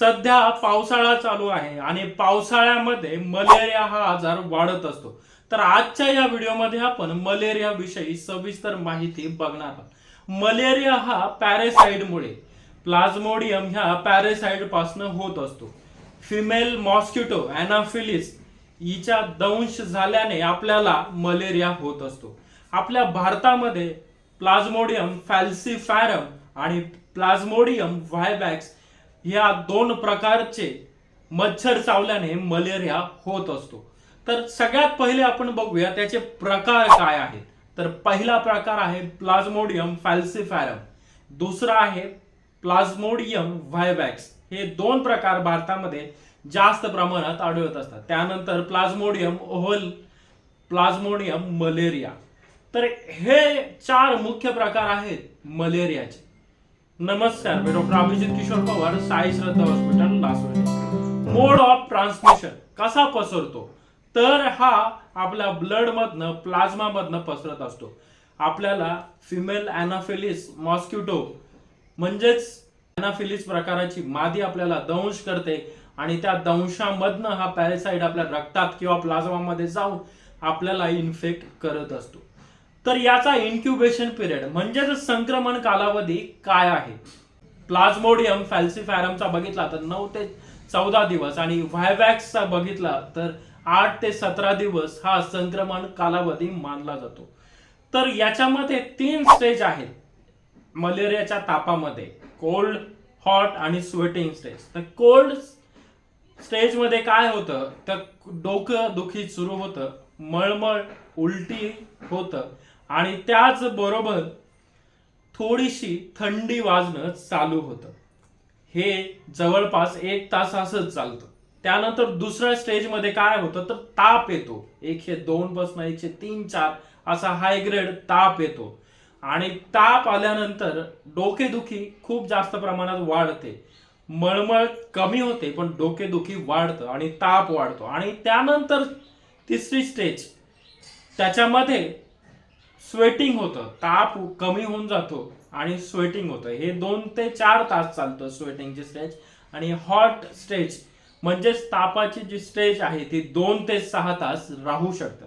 सध्या पावसाळा चालू आहे आणि पावसाळ्यामध्ये मलेरिया हा आजार वाढत असतो. तर आजच्या या व्हिडिओमध्ये आपण मलेरिया विषयी सविस्तर माहिती बघणार आहोत. मलेरिया हा पॅरेसाइडमुळे प्लाझ्मोडियम ह्या पॅरेसाइडपासून होत असतो. फिमेल मॉस्किटो अॅनाफिलिस हिच्या दंश झाल्याने आपल्याला मलेरिया होत असतो. आपल्या भारतामध्ये प्लाझ्मोडियम फॅल्सिफॅरम आणि प्लाझ्मोडियम व्हायबॅक्स या दोन प्रकारचे मच्छर चावल्याने मलेरिया होत असतो. तर सगळ्यात पहिले आपण बघूया त्याचे प्रकार काय आहेत. तर पहिला प्रकार आहे प्लाझ्मोडियम फॅल्सिफॅरम. दुसरा आहे प्लाझ्मोडियम व्हायबॅक्स हे दोन प्रकार भारतामध्ये जास्त प्रमाणात आढळत असतात. त्यानंतर प्लाझ्मोडियम ओव्हल प्लाझ्मोडियम मलेरिया. तर हे चार मुख्य प्रकार आहेत मलेरियाचे. नमस्कार मी doctor Abhijit Kishor Pawar Sai Shraddha hospital Lasode mode of transmission कसा पसरतो? तर हा आपल्या ब्लड प्लाझ्मामधनं प्लाझ्मा पसरत असतो. आपल्याला फिमेल अॅनाफिलिस मॉस्किटो म्हणजेच अॅनाफिलिस प्रकाराची मादी आपल्याला दंश करते आणि त्या दंशामधनं हा पॅरेसाइड आपल्या रक्तात किंवा प्लाझ्मामध्ये जाऊन आपल्याला इन्फेक्ट करत असतो. तर याचा इन्क्युबेशन पिरियड म्हणजेच संक्रमण कालावधी काय आहे? प्लाझ्मोडियम फॅल्सिफॅरमचा बघितला तर नऊ ते चौदा दिवस आणि व्हायवॅक्सचा बघितला तर आठ ते सतरा दिवस हा संक्रमण कालावधी मानला जातो. तर याच्यामध्ये तीन स्टेज आहेत. मलेरियाच्या तापामध्ये कोल्ड हॉट आणि स्वेटिंग स्टेज तर कोल्ड स्टेजमध्ये काय होतं? तर डोकं दुखी सुरू होतं मळमळ उलटी होतं. आणि त्याचबरोबर थोडीशी थंडी वाजणं चालू होतं. हे जवळपास एक तास असंच चालतं. त्यानंतर दुसऱ्या स्टेजमध्ये काय होतं तर ताप येतो. एकशे दोन पासून एकशे तीन चार असा हाय ग्रेड ताप येतो. आणि ताप आल्यानंतर डोकेदुखी खूप जास्त प्रमाणात वाढते. मळमळ कमी होते पण डोकेदुखी वाढतं आणि ताप वाढतो. आणि त्यानंतर तिसरी स्टेज त्याच्यामध्ये स्वेटिंग होतं. ताप कमी होऊन जातो आणि स्वेटिंग होतं. हे दोन ते चार तास चालतं स्वेटिंगची स्टेज आणि हॉट स्टेज म्हणजेच तापाची जी स्टेज आहे ती दोन ते सहा तास राहू शकतं.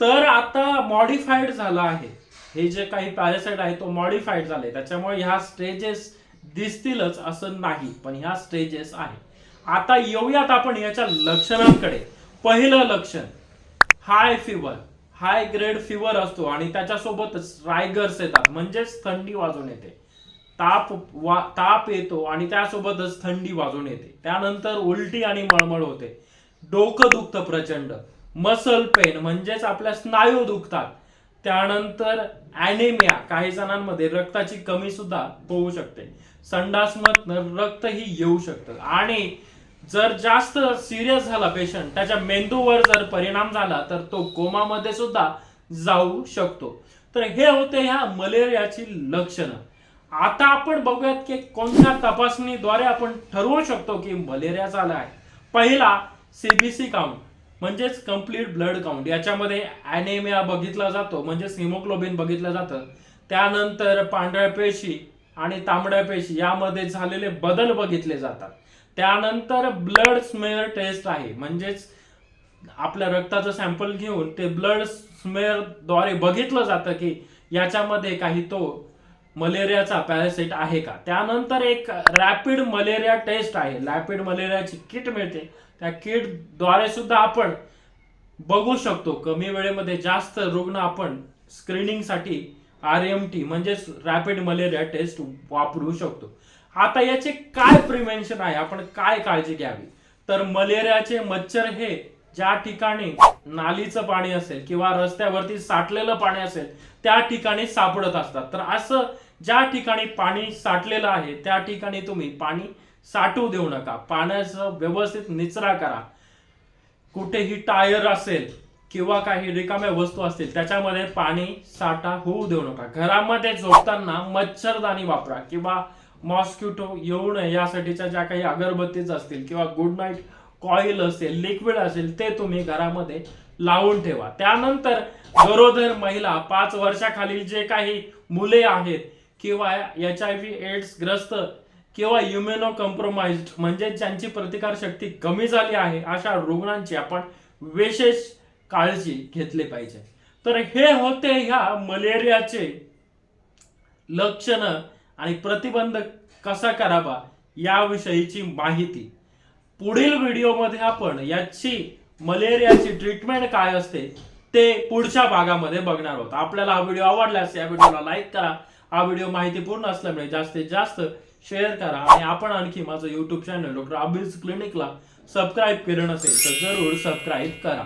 तर आता मॉडिफाईड झाला आहे. हे जे काही पॅरासाईट आहे तो मॉडिफाईड झाले त्याच्यामुळे ह्या स्टेजेस दिसतीलच असं नाही पण ह्या स्टेजेस आहे. आता येऊयात आपण याच्या लक्षणांकडे. पहिलं लक्षण high fever high grade fever असतो आणि त्याच्यासोबतच रायगर्स येतात. म्हणजेच थंडी वाजून येते. ताप वा ताप येतो आणि त्यासोबतच थंडी वाजून येते. त्यानंतर उलटी आणि मळमळ होते. डोकं दुखतं प्रचंड. मसल पेन म्हणजेच आपल्या स्नायू दुखतात. त्यानंतर ॲनेमिया काही जणांमध्ये रक्ताची कमी सुद्धा होऊ शकते. संडासमत रक्तही येऊ शकतं. आणि जर जास्त सिरियस झाला पेशंट त्याच्या मेंदूवर जर परिणाम झाला तर तो कोमामध्ये सुद्धा जाऊ शकतो. तर हे होते ह्या मलेरियाची लक्षणं. आता आपण बघूयात की कोणत्या तपासणीद्वारे आपण ठरवू शकतो की मलेरिया झाला आहे. पहिला सीबीसी काउंट म्हणजेच कंप्लीट ब्लड काउंट याच्यामध्ये अॅनेमिया बघितला जातो म्हणजेच हिमोग्लोबिन बघितलं जातं. त्यानंतर पांढऱ्या पेशी आणि तांबड्या पेशी यामध्ये झालेले बदल बघितले जातात. त्यानंतर ब्लड स्मेअर टेस्ट आहे. म्हणजेच आपल्या रक्ताचं सॅम्पल घेऊन ते ब्लड स्मेअरद्वारे बघितलं जातं की याच्यामध्ये काही तो मलेरियाचा पॅरासाइट आहे का? त्यानंतर एक रॅपिड मलेरिया टेस्ट आहे. रॅपिड मलेरियाची किट मिळते. त्या किटद्वारे सुद्धा आपण बघू शकतो. कमी वेळेमध्ये जास्त रुग्ण आपण स्क्रीनिंगसाठी आर एम टी म्हणजेच रॅपिड मलेरिया टेस्ट वापरू शकतो. आता याचे काय प्रिव्हेन्शन आहे? आपण काय काळजी घ्यावी? तर मलेरियाचे मच्छर हे ज्या ठिकाणी नालीचं पाणी असेल किंवा रस्त्यावरती साठलेलं पाणी असेल त्या ठिकाणी सापडत असतात. तर असं ज्या ठिकाणी पाणी साठलेलं आहे त्या ठिकाणी तुम्ही पाणी साठवू देऊ नका. पाण्याचं व्यवस्थित निचरा करा. कुठेही टायर असेल किंवा काही रिकाम्या वस्तू असतील त्याच्यामध्ये पाणी साठा होऊ देऊ नका. घरामध्ये झोपताना मच्छरदाणी वापरा किंवा मॉस्किटो येऊ नये यासाठीच्या ज्या काही अगरबत्तीच असतील किंवा गुड नाईट कॉईल असेल लिक्विड असेल ते तुम्ही घरामध्ये लावून ठेवा. त्यानंतर गरोदर महिला पाच वर्षाखालील जे काही मुले आहेत किंवा एच आय व्ही एड्स ग्रस्त किंवा इम्युनो कॉम्प्रोमाइज म्हणजे ज्यांची प्रतिकार शक्ती कमी झाली आहे अशा रुग्णांची आपण विशेष काळजी घेतली पाहिजे. तर हे होते ह्या मलेरियाचे लक्षणं. आणि प्रतिबंध कसा करावा याविषयीची माहिती. पुढील व्हिडिओमध्ये आपण याची मलेरियाची ट्रीटमेंट काय असते ते पुढच्या भागामध्ये बघणार आहोत. आपल्याला हा व्हिडिओ आवडल्यास या व्हिडिओला लाईक करा. हा व्हिडिओ माहितीपूर्ण असल्यामुळे जास्तीत जास्त शेअर करा आणि आपण आणखी माझं यूट्यूब चॅनल डॉक्टर अबिज क्लिनिकला सबस्क्राईब केलं नसेल तर जरूर सबस्क्राईब करा.